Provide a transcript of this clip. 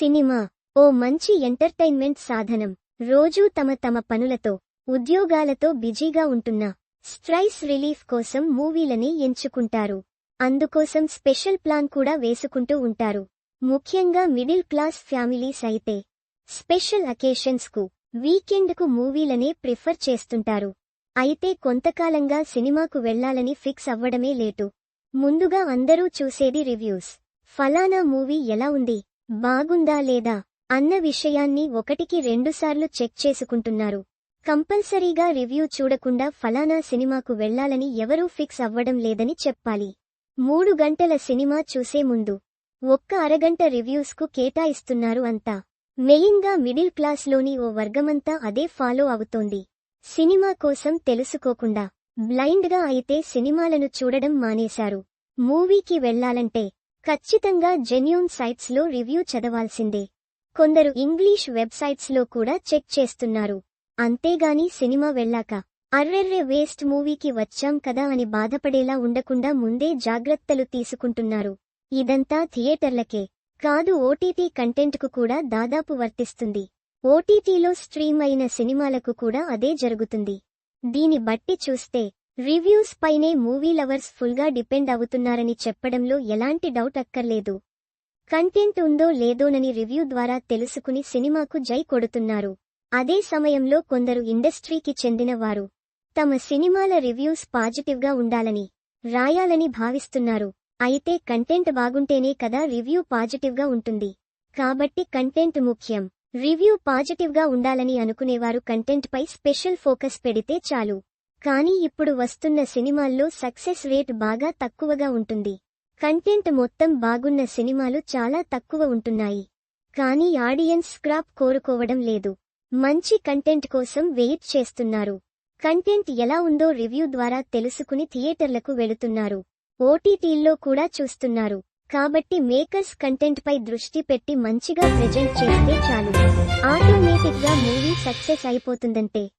Cinema ఓ మంచి entertainment సాధనం. రోజూ తమ తమ పనులతో ఉద్యోగాలతో బిజీగా ఉంటున్న స్ట్రైస్ రిలీఫ్ కోసం మూవీలని ఎంచుకుంటారు. అందుకోసం స్పెషల్ ప్లాన్ కూడా వేసుకుంటూ ఉంటారు. ముఖ్యంగా మిడిల్ క్లాస్ ఫ్యామిలీస్ అయితే స్పెషల్ అకేషన్స్కు వీకెండ్కు మూవీలనే ప్రిఫర్ చేస్తుంటారు. అయితే కొంతకాలంగా సినిమాకు వెళ్ళాలని ఫిక్స్ అవ్వడమే లేటు. ముందుగా అందరూ చూసేది రివ్యూస్. ఫలానా మూవీ ఎలా ఉంది? బాగుందా లేదా అన్న విషయాన్ని ఒకటికి రెండుసార్లు చెక్ చేసుకుంటున్నారు. కంపల్సరీగా రివ్యూ చూడకుండా ఫలానా సినిమాకు వెళ్ళాలని ఎవరూ ఫిక్స్ అవ్వడం లేదని చెప్పాలి. మూడు గంటల సినిమా చూసే ముందు ఒక్క అరగంట రివ్యూస్కు కేటాయిస్తున్నారు అంతా. మెయిన్గా మిడిల్ క్లాస్లోని ఓ వర్గమంతా అదే ఫాలో అవుతోంది. సినిమా కోసం తెలుసుకోకుండా బ్లైండ్గా అయితే సినిమాలను చూడడం మానేశారు. మూవీకి వెళ్ళాలంటే ఖచ్చితంగా జెన్యూన్ సైట్స్లో రివ్యూ చదవాల్సిందే. కొందరు ఇంగ్లీష్ వెబ్సైట్స్లో కూడా చెక్ చేస్తున్నారు. అంతేగాని సినిమా వెళ్ళాక అర్రెర్రె వేస్ట్ మూవీకి వచ్చాం కదా అని బాధపడేలా ఉండకుండా ముందే జాగ్రత్తలు తీసుకుంటున్నారు. ఇదంతా థియేటర్లకే కాదు ఓటీటీ కంటెంట్కు కూడా దాదాపు వర్తిస్తుంది. ఓటీటీలో స్ట్రీమ్ అయిన సినిమాలకు కూడా అదే జరుగుతుంది. దీని బట్టి చూస్తే రివ్యూస్ పైనే మూవీ లవర్స్ ఫుల్గా డిపెండ్ అవుతున్నారని చెప్పడంలో ఎలాంటి డౌట్ అక్కర్లేదు. కంటెంట్ ఉందో లేదోనని రివ్యూ ద్వారా తెలుసుకుని సినిమాకు జై కొడుతున్నారు. అదే సమయంలో కొందరు ఇండస్ట్రీకి చెందినవారు. తమ సినిమాల రివ్యూస్ పాజిటివ్గా ఉండాలని రాయాలని భావిస్తున్నారు. అయితే కంటెంట్ బాగుంటేనే కదా రివ్యూ పాజిటివ్గా ఉంటుంది. కాబట్టి కంటెంట్ ముఖ్యం. రివ్యూ పాజిటివ్గా ఉండాలని అనుకునేవారు కంటెంట్పై స్పెషల్ ఫోకస్ పెడితే చాలు. కానీ ఇప్పుడు వస్తున్న సినిమాల్లో సక్సెస్ రేట్ బాగా తక్కువగా ఉంటుంది. కంటెంట్ మొత్తం బాగున్న సినిమాలు చాలా తక్కువ ఉంటున్నాయి. కానీ ఆడియన్స్ స్క్రాప్ కోరుకోవడం లేదు. మంచి కంటెంట్ కోసం వెయిట్ చేస్తున్నారు. కంటెంట్ ఎలా ఉందో రివ్యూ ద్వారా తెలుసుకుని థియేటర్లకు వెళుతున్నారు. ఓటీటీల్లో కూడా చూస్తున్నారు. కాబట్టి మేకర్స్ కంటెంట్పై దృష్టి పెట్టి మంచిగా ప్రెజెంట్ చేస్తే చాలు. ఆటోమేటిక్గా మూవీ సక్సెస్ అయిపోతుందంటే.